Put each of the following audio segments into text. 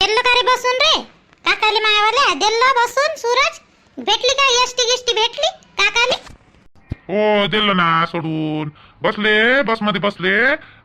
दिल्ल का रे बसून रे? काकाली मायावाले दिल्ल बसून सूरज? भेटली का? एसटी गिष्टी भेटली? काकाली? हो दिलं ना सोडून. बसले बसमध्ये बसले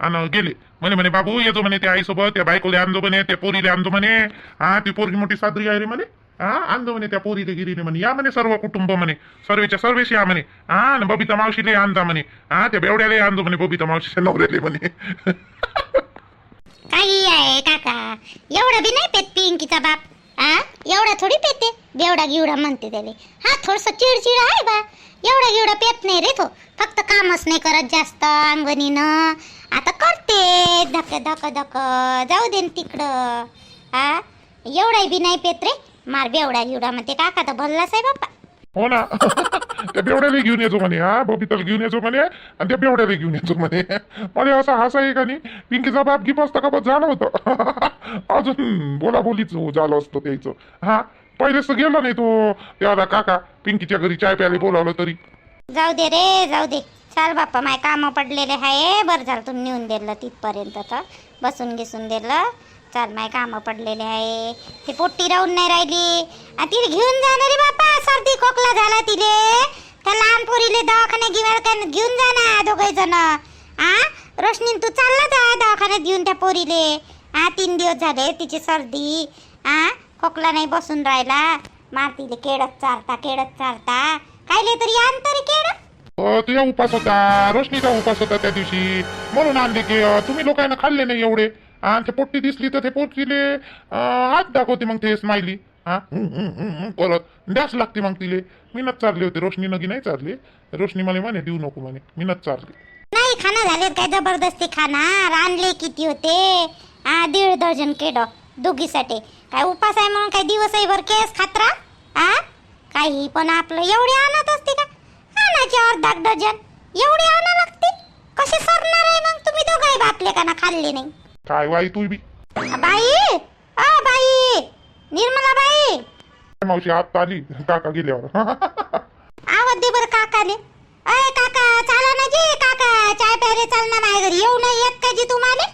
आणि गेले. म्हणे म्हणे बाबू येतो म्हणे त्या आईसोबत त्या बायकोले आणतो म्हणे त्या पोरीले आणतो म्हणे. हा ती पोरगी मोठी सादरी आहे रे म्हणे. हा आणतो म्हणे त्या पोरीले गिरीले म्हणे. या म्हणे सर्व कुटुंब म्हणे. सर्वेच्या सर्वेशी या म्हणे. हा आणि बबिता मावशीले आणता म्हणे. हा त्या बेवड्याला आणतो म्हणे बबिता मावशीच्या नवऱ्याले म्हणे. काही आहे काका. एवढं बी नाही पेत पिंकीचा बाप. आ? एवढा थोडी पेते. बेवडा गिवडा म्हणते त्याले. हा थोडस चिडचिड आहे बा. एवढा गिवडा पेत नाही रे तो. फक्त कामच नाही करत जास्त अंगणीनं. आता करते. धक धक धक. जाऊ दे न तिकडं. हा एवढाही बी नाही पेत रे. मार बेवडा गिवडा म्हणते. काका तर भल्लाच आहे बाप्पा. हो ना. त्या बेवड्याला घेऊन येतो म्हणे हा बबिताला घेऊन येतो म्हणे आणि त्या बेवड्याला घेऊन येतो म्हणे. मला असं हसा आहे का नाही? पिंकीचा बाप गिप असता का बस? झालं होतं. अजून बोला बोलीच झालं असतं त्याचं. हा पहिलेच तर गेला नाही तो. त्याला काका पिंकीच्या घरी चाय प्यायला बोलावलं तरी. जाऊ दे रे जाऊ दे. चाल बाप्पा माय कामं पडलेले आहे बरं झालं तुम्ही नेऊन दिलं तिथपर्यंत तर. बसून घेसून दिलं. चाल माय कामं पडलेले आहे. ती पोट्टी राहून नाही राहिली. आ तिला घेऊन जा ना रे सर्दी खोकला झाला तिले. त्या लहान पोरीले दवाखाने घेऊन घेऊन जा ना दोघे जण. आ रोशनी तू चालला जा दवाखान्यात घेऊन त्या पोरीले. आ तीन दिवस झाले तिची सर्दी. आ खोकला नाही बसून राहिला. मारतीले केडत चारता केडत चारता. कायले तरी आण तरी केड तुझ्या उपास होता. रोशनीचा उपास होता त्या दिवशी. म्हणून आणले की तुम्ही लोकांना खाल्ले नाही एवढे. आणि ते पोट्टी दिसली तर ते पोट्टीले अ, हात दाखवते मग ते स्माइली हा? परत द्यास लागते मग तिले. मीनच चालले होते रोशनी नगी नाही चालली? रोशनी मला म्हणे देऊ नको म्हणे. मीनच चालली. नाही खाना झाले काय? जबरदस्ती खाणार आणले किती होते? आ दीड डझन केड दोघीसाठी. काय उपास आहे म्हणून काय दिवस भर केस खात्रा? आ? काही पण आपलं एवढे आणत असते का? आणायचे अर्धा डझन. एवढे आणा लागते? कसे सरणार आहे मग? तुम्ही दोघाही बापले का ना खाल्ले नाही. काय वाई तू बी? बाई! आ बाई! निर्मला बाई! मावशी आत आली? काका गेल्यावर आवाज दे बरं काकाले. अय काका चाला ना जी काका. चाय प्यायले चाल ना माझ्या घरी. येऊ नाही येत का जी तुम्हाला?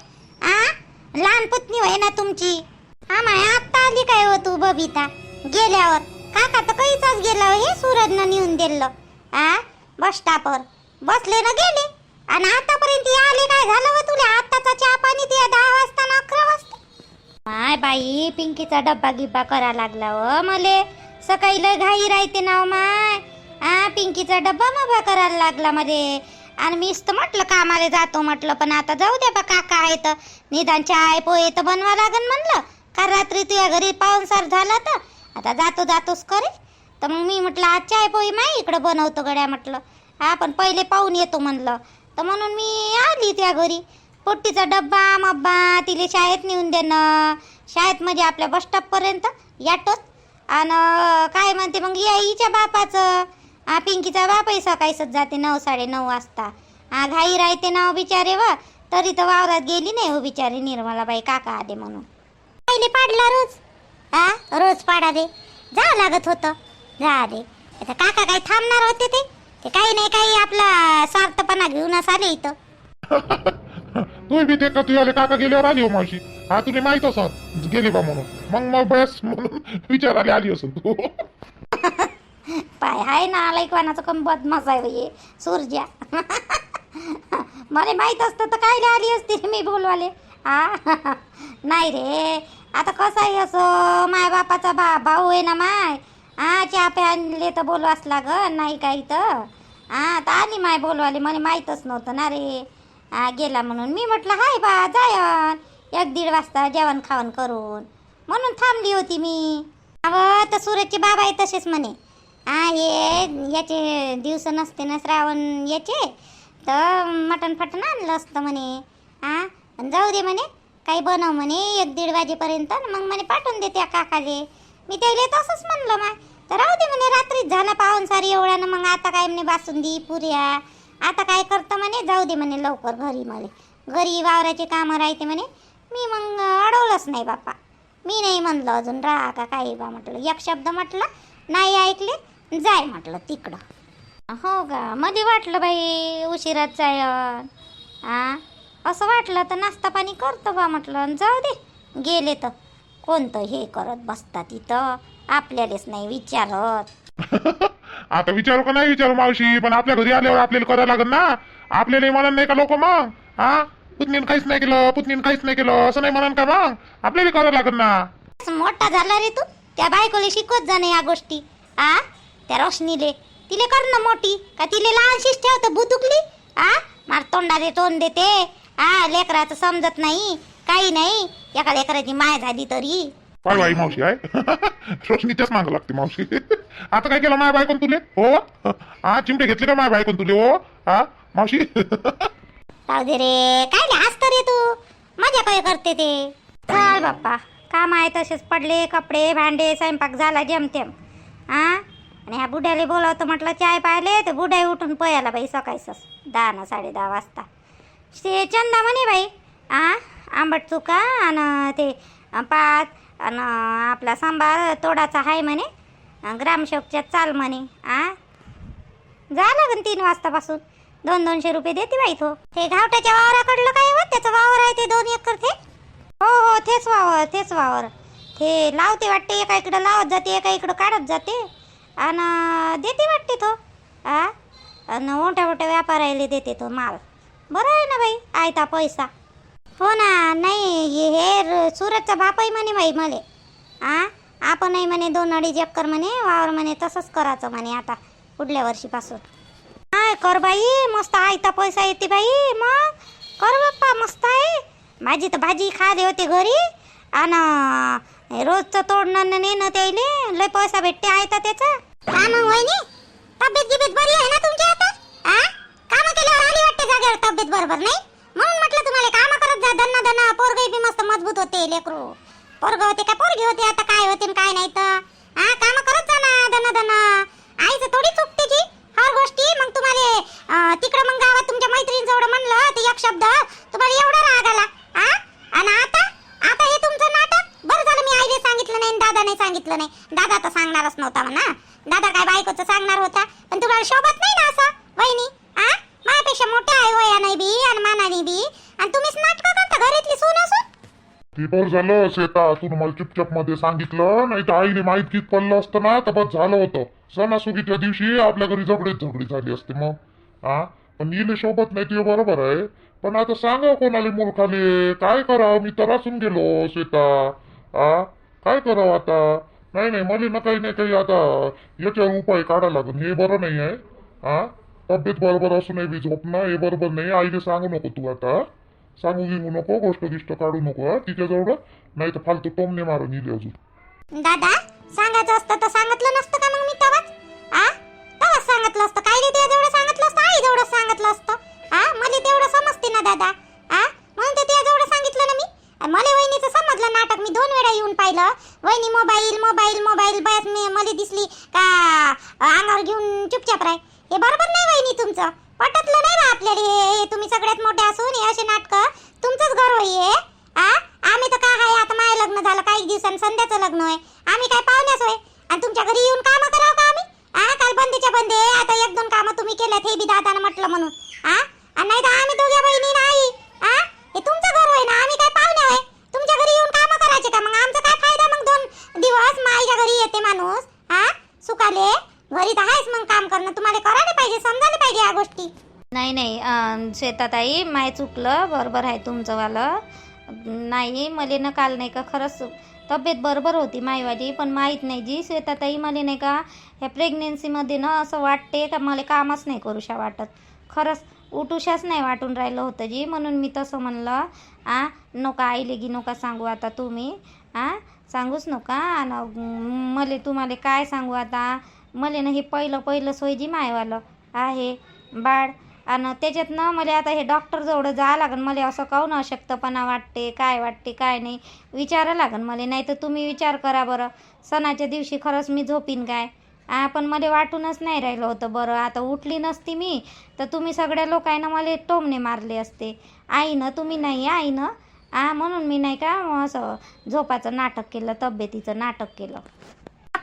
आ? लहान पुतणी होय ना तुमची. हा माय आत्ता आली काय हो तू बबिता? गेल्यावर. काका तर काहीच गेला हो, हे सूरजनं नेऊन दिलं. आ? बस स्टॉपवर. बसले ना गेले. आणि आतापर्यंत आले काय झालं व तुला? आत्ताचा चहा पाणी ते दहा वाजता ना अकरा वाजता. माय बाई पिंकीचा डब्बा गिब्बा करा लागला व मले. सकाळी लय घाई राहते ना हो माय. हा पिंकीचा डब्बा मबा करायला लागला मध्ये आणि मीच तर म्हटलं कामाला जातो म्हटलं पण आता जाऊ दे बा काका आहे तर निदान चहा पोहे तर बनवा लागन म्हणलं. काल रात्री तुझ्या घरी पाहुणसार झाला तर. आता जातो जातोच करे तर मग मी म्हटलं आज चहा पोहे माय इकडं बनवतो गड्या म्हटलं. हा पण पहिले पाहून येतो म्हणलं. तर म्हणून मी आली त्या घरी. पोट्टीचा डब्बा मब्बा तिले शाळेत नेऊन देणं. शाळेत म्हणजे आपल्या बसस्टॉपपर्यंत याटोच. आणि काय म्हणते मग याईच्या बापाचं. पिंकीचा बापही सकाळीच जाते नऊ साडे नऊ वाजता. हा घाई राहते ना हो बिचारे व तरी तर वावरात गेली नाही हो बिचारी निर्मलाबाई काका आले म्हणून. पहिले पाडला रोज. हा रोज पाडा दे जा लागत होतं. जा दे. आता काका काही थांबणार होते ते? ते काही नाही काही आपला स्वार्थपणा घेऊनच आले इथं. तू बी ते का तुझ्या काका गेल्यावर आली हो मावशी. हा तुला माहीत असं गेली बा म्हणून. मग मग बस म्हणून विचारायला आली असं तू. पाय हाय ना लाईकवानाचं कम बदमाश आहे ये सूर्या मला माहीत असतं तर काय आली असती मी बोलवाले. हा नाही रे आता कसं आहे असं? माय बापाचा बा भाऊ आहे ना माय. हा चहा प्यानले तर बोलवाच लाग नाही काही तर. हा तर आली माय बोलवाली मला माहीतच नव्हतं. ना रे गेला म्हणून. मी म्हटलं हाय बा जायन. एक दीड वाजता जेवण खावण करून. म्हणून थांबली होती मी. अव तर सूरजचे बाबा आहे तसेच म्हणे. हा हे याचे दिवस नसते ना श्रावण याचे. तर मटण फटण आणलं असतं म्हणे. हा जाऊ दे म्हणे. काही बनव म्हणे एक दीड वाजेपर्यंत. मग म्हणे पाठवून दे त्या काकाले. मी त्याला तसंच म्हणलं मा तर राहू दे म्हणे रात्रीच झाला पाहून सारी एवढ्यानं मग आता काय म्हणे बासुंदी पुऱ्या? आता काय करतं म्हणे? जाऊ दे म्हणे लवकर घरी मला. घरी वावराचे कामं राहते म्हणे. मी मग अडवलंच नाही बापा मी नाही म्हणलं अजून राहा का काही बा म्हटलं. एक शब्द म्हटलं नाही ऐकले जाय म्हटलं तिकडं. हो का? मध्ये वाटलं बाई उशिरात जाय आ? असं वाटलं तर नाश्ता पाणी करतो बा म्हटलं. जाऊ दे. गेले तर. कोणतं हे करत बसतात इथं आपल्यालाच नाही विचारत. आता विचारू का नाही विचारू मावशी? पण आपल्या घरी आल्यावर आपल्याला करावं लागेल ना? आपल्याला म्हणून नाही का लोक मग? हा? पुतणीन काहीच नाही केलं पुतणीन काहीच नाही केलं असं नाही म्हणून का मग? आपल्याला करावं लागेल ना? मोठा झाला रे तू. त्या बायकोला शिकवत जा ना या गोष्टी. आ? त्या रोशनीले. तिले कर ना मोठी. का तिले लहानशीच ठेवतं बुतुकली आ? मार तोंडाले तोंड देते. आ? लेकराचं समजत नाही. काही नाही. एका लेकराची माय झाली तरी. काय बाई मावशी आहे रोशनीच्याच मागं लागते मावशी. आता काय केलं माय बायकोन तुले? हो? हा चिमटे घेतले का माय बायकोन तुले? हो? हा मावशी? राहू दे रे. काय ले हसत रे तू? मजा काय करते ते? चल बाप्पा. काम आहे तसेच पडले कपडे भांडे स्वयंपाक झाला जेमतेम. आ? आणि ह्या बुड्याला बोलावतं म्हटलं चाय पाहिले तर बुड्या उठून पयाला बाई सकाळीच दहा ना साडे दहा वाजता. ते चंदा म्हणे बाई. आ? आंबट चुका आणि ते पात आणि आपला सांबार तोडाचा आहे म्हणे. अन् ग्रामसेवकच्या चाल म्हणे. आ? जा लागन तीन वाजतापासून. दोन दोनशे रुपये देते बाई तो. ते घावट्याच्या वावराकडलं काय हो? त्याचं वावर आहे ते दोन एकर ते? हो हो तेच वावर तेच वावर. ते लावते वाटते एका इकडं लावत जाते एका इकडं काढत जाते. आणि देते वाटते तो. आ? आणि मोठ्या मोठ्या व्यापाऱ्याला देते तो माल. बरं आहे ना बाई आयता पैसा. हो ना नाही हे हे र- सुरतचा बापही म्हणे बाई मले. आ? आपणही म्हणे दोन अडीच एकर म्हणे वावर म्हणे तसंच करायचं म्हणे आता पुढल्या वर्षीपासून. काय कर बाई मस्त आयता पैसा येते बाई मग कर बाप्पा मस्त आहे. भाजी तर भाजी खादे होते घरी आणि रोजचं तोडणं न नेणं त्याले लय पैसा भेटते आयता त्याचा. का मग वहिनी तब्येत गिबेत बरी आहे ना तुमची आता? आ? काम केल्यावर आली वाटते जागेवर तब्येत बरोबर नाही म्हणून म्हटलं तुम्हाला काम करत जा दन्ना दन्ना पोरगही बी मस्त मजबूत होते लेकरू. पोरग होते का पोरगी होते आता काय होते काय नाही तर? हा काम करत जा ना दन्ना दन्ना आईचं थोडी चुकते की? हर गोष्टी मग तुम्हाला अं, तिकडं मग गावात तुमच्या मैत्रिणीजवळ म्हणलं ते एक शब्द तुम्हाला एवढा राग आला. हा आणि आता? आता हे तुमचं नाटक? बरं झालं मी आईला सांगितलं नाही दादा नाही सांगितलं नाही. दादा तर सांगणारच नव्हता म्हणा. दादा काय बायकोचं सांगणार होता? पण तुम्हाला शोभत नाही ना असं वहिनी? हा माझ्यापेक्षा मोठ्या आहे नाही बी आणि मानाने बी. आणि तुम्हीच नाटकं करता घरातली सून असून? ते बरं झालं शेता तू मला चुपचापमध्ये सांगितलं नाही तर आईने माहीत कित पडलं असतं ना तर बस झालं होतं. सणासुगीच्या दिवशी आपल्या घरी झगडेच झगडी झाली असते मग. हा पण इले शोभत नाही ते बरोबर आहे. पण आता सांगा कोणाले मूर्खाले काय करावं? मी तर असून गेलो श्वेता. हा काय करावं आता? नाही नाही मला ना काही नाही काही आता याच्यावर उपाय काढा लागून हे बरं नाही आहे. हा तब्येत बरोबर असूनही बी झोपणं हे बरोबर नाही आईने सांगू नको तू आता. सांगू घेऊ नको गोष्ट गिष्ट काढू नको हा. तिच्याजवळ नाही तर फालतू टोमने मारून येईल अजून. दादा सांगायचं असतं तर सांगितलं नसतं का मग मी तवाच आ? तेव्हाच सांगितलं असतं. काय रे तुझ्या जेवढं सांगितलं असतं आई जेवढं सांगितलं असतं. आ? मला तेवढं समजते ना दादा. आ? म्हणून ते जेवढं सांगितलं ना मी. मला वहिनीचं समजलं नाटक. मी दोन वेळा येऊन पाहिलं. वहिनी मोबाईल मोबाईल मोबाईल बस मी मला दिसली का अंगावर घेऊन चुपचाप राह हे बरोबर नाही वहिनी तुमचं. पटतलं नाही ना आपल्याला हे तुम्ही सगळ्यात मोठे असून हे असे नाटकं. तुमचंच घर होई आ? आम्ही तर काय आहे आता माझं लग्न झालं काही दिवसांनी संध्याचं लग्न आहे आम्ही काय पाहुण्याच होय? आणि तुमच्या घरी येऊन कामं करावं का आम्ही? आ काल बंदीच्या बंदे आता एक दोन कामं तुम्ही केल्यात हे बी दादानं म्हटलं म्हणून. आ? आणि नाही तर आम्ही दोघ्या बहिणी नाही. आ? हे तुमचं घर होय ना आम्ही काय पाहुणे होय? तुमच्या घरी येऊन कामं करायचे का? मग आमचा काय फायदा मग दोन दिवस माईच्या घरी येते माणूस? आ? सुकाले घरी तर आहेच मग काम करणं. तुम्हाला करायला पाहिजे समजायला पाहिजे या गोष्टी. नाही नाही अं, शेताताई माय चुकलं बरोबर आहे तुमचंवालं. नाही मले ना काल नाही का खरंच तब्येत बरोबर होती मायवाली पण माहीत नाही जी शेताताई मला नाही का ह्या प्रेग्नेन्सीमध्ये ना असं वाटते का मला कामच नाही करूशा वाटत. खरंच उठूशाच नाही वाटून राहिलं होतं जी म्हणून मी तसं म्हणलं आ नका आईले गी नका सांगू आता तुम्ही आ सांगूच नका. आणि मले तुम्हाला काय सांगू आता? मले ना हे पहिलं पहिलं सोयजी मायवालं आहे बाळ. आणि त्याच्यातनं मला आता हे डॉक्टरजवळ जावं लागेल मला असं काहून अशक्तपणा वाटते काय वाटते काय नाही विचारा लागेल मला. नाही तर तुम्ही विचार करा बरं सणाच्या दिवशी खरंच मी झोपीन काय? आ पण मला वाटूनच नाही राहिलं होतं बरं. आता उठली नसती मी तर तुम्ही सगळ्या लोकांना मला टोमणे मारले असते. आईनं तुम्ही नाही आईनं. आ म्हणून मी नाही का असं झोपाचं नाटक केलं तब्येतीचं नाटक केलं.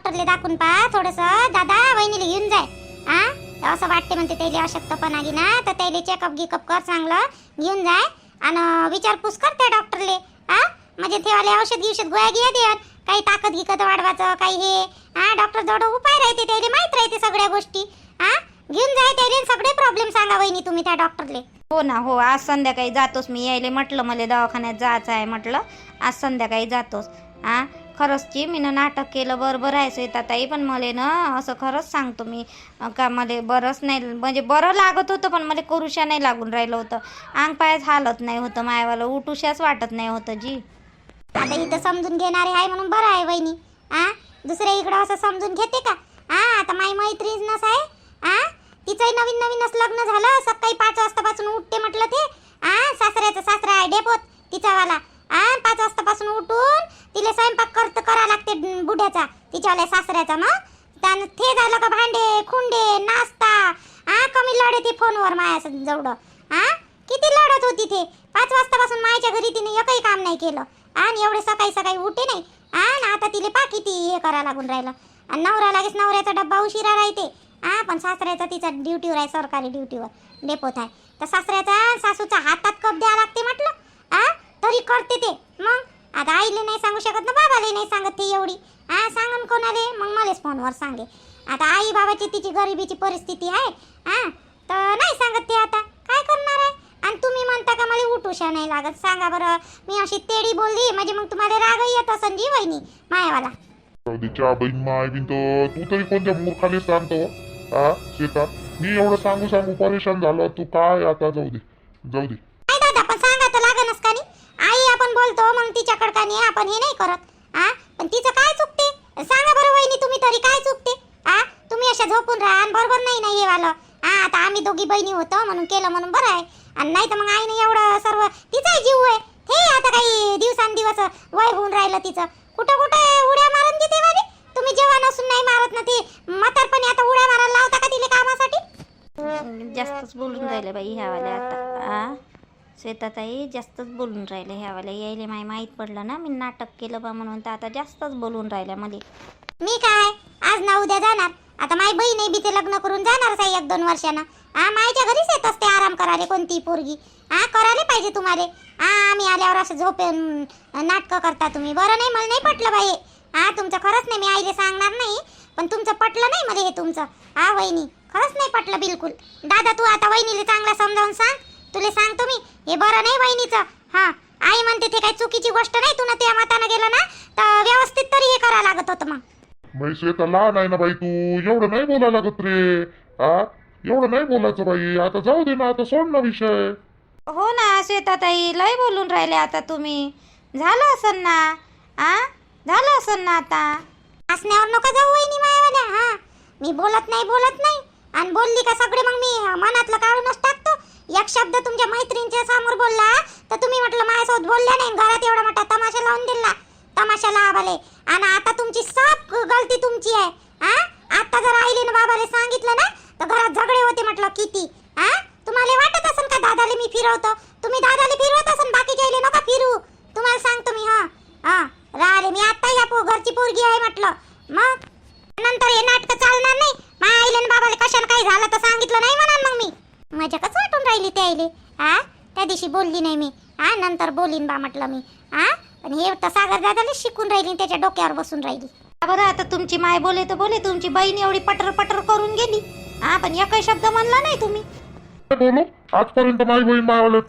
डॉक्टरले दाखवून पहा थोडस. दादा वहिनीला घेऊन जाय. आ? असं वाटते म्हणते त्याला अशक्तपणा आली ना तर त्याला चेकअप गिकअप कर चांगलं. घेऊन जाय. आणि विचारपूस कर त्या डॉक्टरले. हा म्हणजे तेवाले औषध गिवषध गोळ्या घे देत काही ताकद गिकत वाढवायचं काही हे. हा डॉक्टर जवळ उपाय राहते त्याला माहीत राहते सगळ्या गोष्टी. हा घेऊन जाय त्याले सगळे प्रॉब्लेम सांगा वहिनी तुम्ही त्या डॉक्टरले. हो ना हो. आज संध्याकाळी जातोस मी. यायले म्हटलं मला दवाखान्यात जायचं आहे म्हटलं. आज संध्याकाळी जातोस. हा खरंच की मी नाटक केलं बरोबर आहे श्वेताताई पण मला ना असं खरंच सांगतो मी का मला बरंच नाही म्हणजे बरं लागत होतं पण मला करुशा नाही लागून राहिलं होतं. अंग पायच हालत नाही होतं मायवाला उठूशाच वाटत नाही होतं जी. आता इथं समजून घेणारे आहे म्हणून बरं आहे वहिनी. आ? दुसऱ्या इकडं असं समजून घेते का? आ? आता माई मैत्रीणच आहे. आ? तिचंही नवीन नवीनच लग्न झालं सकाळी पाच वाजतापासून उठते म्हटलं ते. आ? सासऱ्याचं सासरा आहे डेपोत तिचावाला आ? पाच वाजतापासून उठून तिला स्वयंपाक लागते तिच्यावाल्या सासऱ्याचा मग. त्यानं ते झालं का भांडे खुंडे नाश्ता. आ कमी लढे ती फोनवर माया जवळ आ किती लढत होती ते. पाच वाजतापासून मायच्या घरी तिने एकही काम नाही केलं. आणि एवढे सकाळी सकाळी उठे नाही. आणि आता तिले पा किती हे करा लागून राहिलं. आणि नवरा लागेच नवऱ्याचा डब्बा उशिरा राहते. हा पण सासऱ्याचा तिचा ड्युटीवर आहे सरकारी ड्युटीवर डेपोत आहे. तर सासऱ्याचा सासूचा हातात कप द्यावा लागते म्हटलं. आ तरी करते ते. मग? आता आईले नाही सांगू शकत ना बाबाले नाही सांगत ती एवढी. हा सांगन कोणाले? मग मलाच फोनवर सांगे आता आई बाबाची तिची गरिबीची परिस्थिती आहे हा तर नाही सांगत ते आता. काय करणार आहे? आणि तुम्ही म्हणता का मला उठूशा नाही लागत? सांगा बरं. मी अशी तेडी बोलली म्हणजे मग तुम्हाला राग येत असन जी वहिनी मायावाला. जाऊ दे चहा बहीण माय बिन तर तू तरी कोणत्या मूर्खाले सांगतो? हा शेतात? मी एवढं सांगू सांगू परेशान झालो तू काय आता? जाऊ दे. जाऊ दे. दादा पण सांगा तर लागनच का नाही? आई आपण बोलतो मग तिच्याकडे का आपण हे नाही करत आ? पण तिचं काय चुकते? सांगा बरं वहिनी तुम्ही तरी काय चुकते? आ? तुम्ही अशा झोपून राहा आणि बरोबर नाही नाही हे वालं. हा आता आम्ही दोघी बहिणी होतो म्हणून केलं म्हणून बरं आहे. आणि नाही तर मग आईने एवढं सर्व तिचाही जीव आहे. हे आता काही दिवसांदिवस वय होऊन राहिलं तिचं. कुठं कुठं उड्या मारून देते वाली तुम्ही जेव्हा नसून नाही मारत ना ती म्हातारपणी आता उड्या मारायला लावता का तिला कामासाठी? जास्तच बोलून राहिले बाई ह्यावाल्या आता श्वेताताई जास्तच बोलून राहिले ह्यावाले. यायले माय माहीत पडलं ना मी नाटक केलं बा म्हणून. तर आता जास्तच बोलून राहिल्या मला. मी काय? आज ना उद्या जाणार? आता माई बहीण आहे बी ते लग्न करून जाणार आहे एक दोन वर्षानं. हा मायच्या घरीच येत असते आराम करायला कोणती पोरगी. हा करायला पाहिजे तुम्हाला. हा आम्ही आल्यावर असं झोपे नाटकं करता तुम्ही. बरं नाही मला नाही पटलं बाई हे. हा तुमचं खरंच नाही मी आईले सांगणार नाही. पण तुमचं पटलं नाही मला हे तुमचं. हा वहिनी खरंच नाही पटलं बिलकुल. दादा तू आता वहिनीला चांगला समजावून सांग. तुला सांगतो मी हे बरं नाही वहिनीचं. हा आई म्हणते ते काही चुकीची गोष्ट नाही तू ना त्या मतानं गेलं ना तर व्यवस्थित तरी हे करावं लागत होतं मग. बाई श्वेता लहान आहे ना बाई तू एवढं नाही बोलायला लागत रे. हा एवढं नाही बोलायचं बाई आता जाऊ दे ना आता सोड ना विषय. हो ना श्वेताताई लय बोलून राहिले आता तुम्ही. झालं असन ना? आ? झालं असन ना आता? हसण्यावर नका जाऊ वहिनी मायावाल्या हा. मी बोलत नाही बोलत नाही. आणि बोलली का सगळे मग मी मनातलं काढूनच टाकतो. एक शब्द तुमच्या मैत्रिणीच्या समोर बोलला तर तुम्ही म्हटलं माझ्यासोबत बोलल्या नाही घरात एवढा मोठा तमाशा लावून दिला. तमाशा लावाले. आणि आता तुमची सब गलती तुमची आहे. हा आता जर आईले ना बाबाले सांगितलं ना तर घरात झगडे होते म्हटलं किती. हा तुम्हाला वाटत असेल का दादाले मी फिरवतो? तुम्ही दादाले फिरवत असेल बाकीच्या आईले नका फिरू. तुम्हाला सांगतो मी हा. हा राहिले मी आता या पो घरची पोरगी आहे म्हटलं. मग? नंतर हे नाटक चालणार नाही. माझ्या आईले बाबाले बाबाला कशाने काही झालं तर सांगितलं नाही म्हणाल मग मी. माझ्या कसं वाटून राहिली ते आईले? हा त्या दिवशी बोलली नाही मी. हा नंतर बोलीन बा म्हटलं मी. हा पण हे तर सागर दादाला शिकून राहिली त्याच्या डोक्यावर बसून राहिली. बरं आता तुमची माय बोले तर बोले तुमची बहीण एवढी पटर पटर करून गेली. हा पण एकही शब्द म्हणला नाही तुम्ही. बोलू आजपर्यंत माझी बहीण मायावाले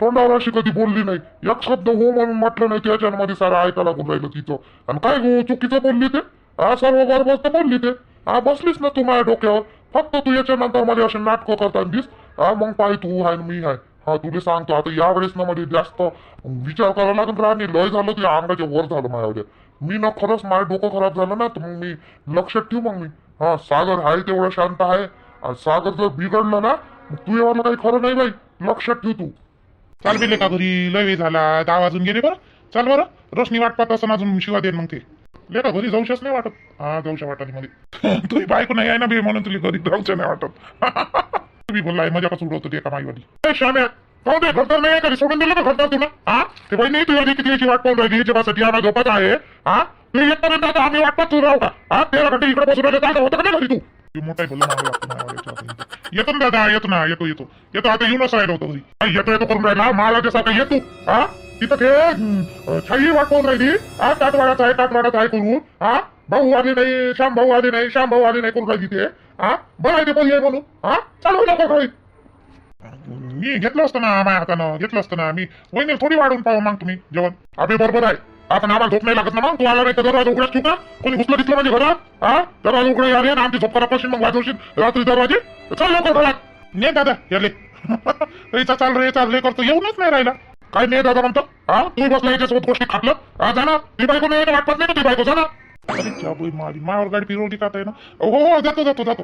तोंडावर अशी कधी बोलली नाही. एक शब्द हो म्हणून म्हटलं नाही त्याच्यामध्ये सारं ऐकायला लागून राहिलं तिचं. आणि काय गो चुकीचं बोलली ते? हा सर्व बरोबर तर बोलली ते? हा बसलीस ना तू माझ्या डोक्यावर? फक्त तू याच्यानंतरमध्ये असे नाटकं करताना दिस. हा मग पाय तू हाय मी हाय. हा तुला सांगतो आता यावेळेस ना मध्ये जास्त विचार करावा लागेल राणी. लय झालं ते अंगाच्या वर झालं माझ्यावर मी ना खरंच माझं डोकं खराब झालं ना तर मग मी लक्षात ठेवू मग मी. हा सागर आहे तेवढा शांत आहे. आणि सागर जर बिघडलं ना तू एवढं काही खरं नाही बाई. लक्षात ठेव तू. चाल बिले का घरी? लय वेळ झाला. दहा वाजून गेले बरं. चाल बरं. रश्मी वाट पाहत असं अजून शिवा दे मग ते. ले घरी जाऊशाच नाही वाटत. हा जाऊशा वाटत मध्ये तुझी बायको नाही आहे ना बे म्हणून तुला घरी जाऊच्या नाही वाटत. तुम्ही बोललाय मजा कसं उडवतो ते कमाईवाली माईवाली श्याम्या पाहू दे घरदार नाही आहे कधी सोडून दिलं ना घरदार तुला? हा? ते बाई नाही तुझ्या किती याची वाट पाहून राहिली? जेव्हासाठी आम्हाला झोपत आहे. हा? तू येतपर्यंत आता आम्ही वाट पाहत राहू का? हा? तेरा घंटे इकडे बसून राहिले काय होतं का नाही घरी तू? मोठा बोलला येतो ना दादा येतो ना येतो येतो येतो आता येऊनच राहिलो होतो घरी. येतो येतो करून राहिला. मला सारखा येतो. हा तिथं ते छाई वाट पाहून राहिली. हा टाटवाडाच आहे टाटवाडाच आहे करून. हा भाऊ आले नाही श्याम भाऊ आले नाही श्याम भाऊ आले नाही करून राहिली ते. हा बरं आहे ते पण ये म्हणून. हा चालू नको काही मी घेतलं असतं ना माझ्या हातानं घेतलं असतं ना मी. वहिनी थोडी वाढवून पाहू मग तुम्ही जेवण. अभि बरोबर आहे. आता आम्हाला झोप नाही लागत ना मग तू आला नाही तर दरवाजा उघडाच ठेवू का कोणी घुसलं दिसलं म्हणजे घरात हा? दरवाजा उघडे यार ना आमची झोप करा मग वाजवशील. रात्री दरवाजे चल लवकर घरात. ने दादा याले रेचा चाल रे चाल रे करतो. येऊनच नाही राहिला. काय नाही दादा म्हणतो? हा? तू बसला याच्यासोबत गोष्टी खातलं? हा जा ती बायको नाही वाटत नाही का ती बायको? जा अरे क्या मारी. मायावर गाडी फिरवली का ना हो, हो हो जातो जातो जातो.